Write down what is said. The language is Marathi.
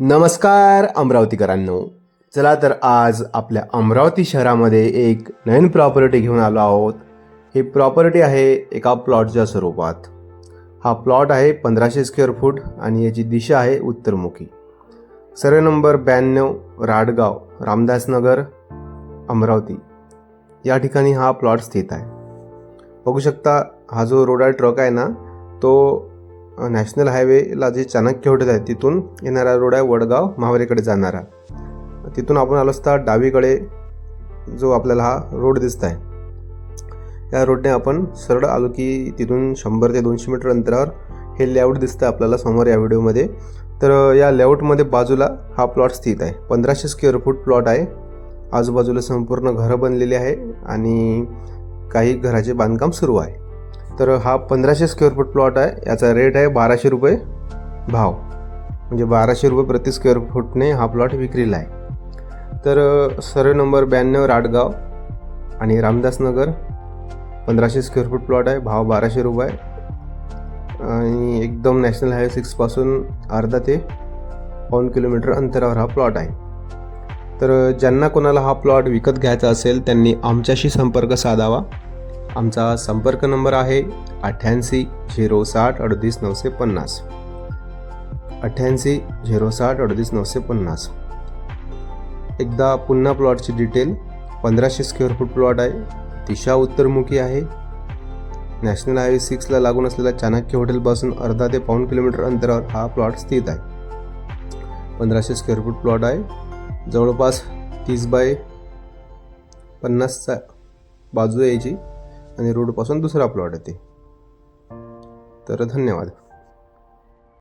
नमस्कार अमरावतीकरांनो. चला तर आज आपल्या अमरावती शहरामध्ये एक नवीन प्रॉपर्टी घेऊन आलो आहोत. ही प्रॉपर्टी आहे एका प्लॉटच्या स्वरूपात. हा प्लॉट आहे पंधराशे स्क्वेअर फूट आणि याची दिशा आहे उत्तरमुखी. सर्व नंबर ब्याण्णव राडगाव रामदासनगर अमरावती. या ठिकाणी हा प्लॉट स्थित आहे. बघू शकता हा जो रोड ट्रक आहे ना तो नॅशनल हायवेला जे चाणक्य हॉटेल आहे तिथून येणारा रोड आहे वडगाव महावरेकडे जाणारा. तिथून आपण आलो असता डावीकडे जो आपल्याला हा रोड दिसत आहे. या रोडने आपण सरळ आलो की तिथून शंभर ते दोनशे मीटर अंतरावर हे लेआउट दिसतं आपल्याला समोर या व्हिडिओमध्ये. तर या लेआउटमध्ये बाजूला हा प्लॉट स्थित आहे. पंधराशे स्क्वेअर फूट प्लॉट आहे. आजूबाजूला संपूर्ण घरं बनलेली आहे आणि काही घराचे बांधकाम सुरू आहे. तर हा पंधराशे स्क्वेअर फूट प्लॉट आहे. याचा रेट आहे बाराशे रुपये भाव. म्हणजे बाराशे रुपये प्रति स्क्वेअर फूटने हा प्लॉट विक्रीला आहे. तर सर्व नंबर ब्याण्णव राडगाव आणि रामदासनगर पंधराशे स्क्वेअर फूट प्लॉट आहे. भाव बाराशे रुपये आणि एकदम नॅशनल हायवे सिक्सपासून अर्धा ते पाऊन किलोमीटर अंतरावर हा प्लॉट आहे. तर ज्यांना कोणाला हा प्लॉट विकत घ्यायचा असेल त्यांनी आमच्याशी संपर्क साधावा. आमचा संपर्क नंबर आहे अठ्ठ्याऐंशी झिरो साठ अडतीस नऊशे पन्नास. अठ्ठ्याऐंशी झिरो साठ अडतीस नऊशे पन्नास. एकदा पुन्हा प्लॉटची डिटेल पंधराशे स्क्वेअर फूट प्लॉट आहे दिशा उत्तरमुखी आहे. नॅशनल हायवे सिक्सला लागून असलेल्या चाणक्य हॉटेलपासून अर्धा ते पाऊण किलोमीटर अंतरावर हा प्लॉट स्थित आहे. पंधराशे स्क्वेअर फूट प्लॉट आहे. जवळपास तीस बाय पन्नासचा बाजू यायची आणि रोडपासून दुसरा प्लॉट येते. तर धन्यवाद.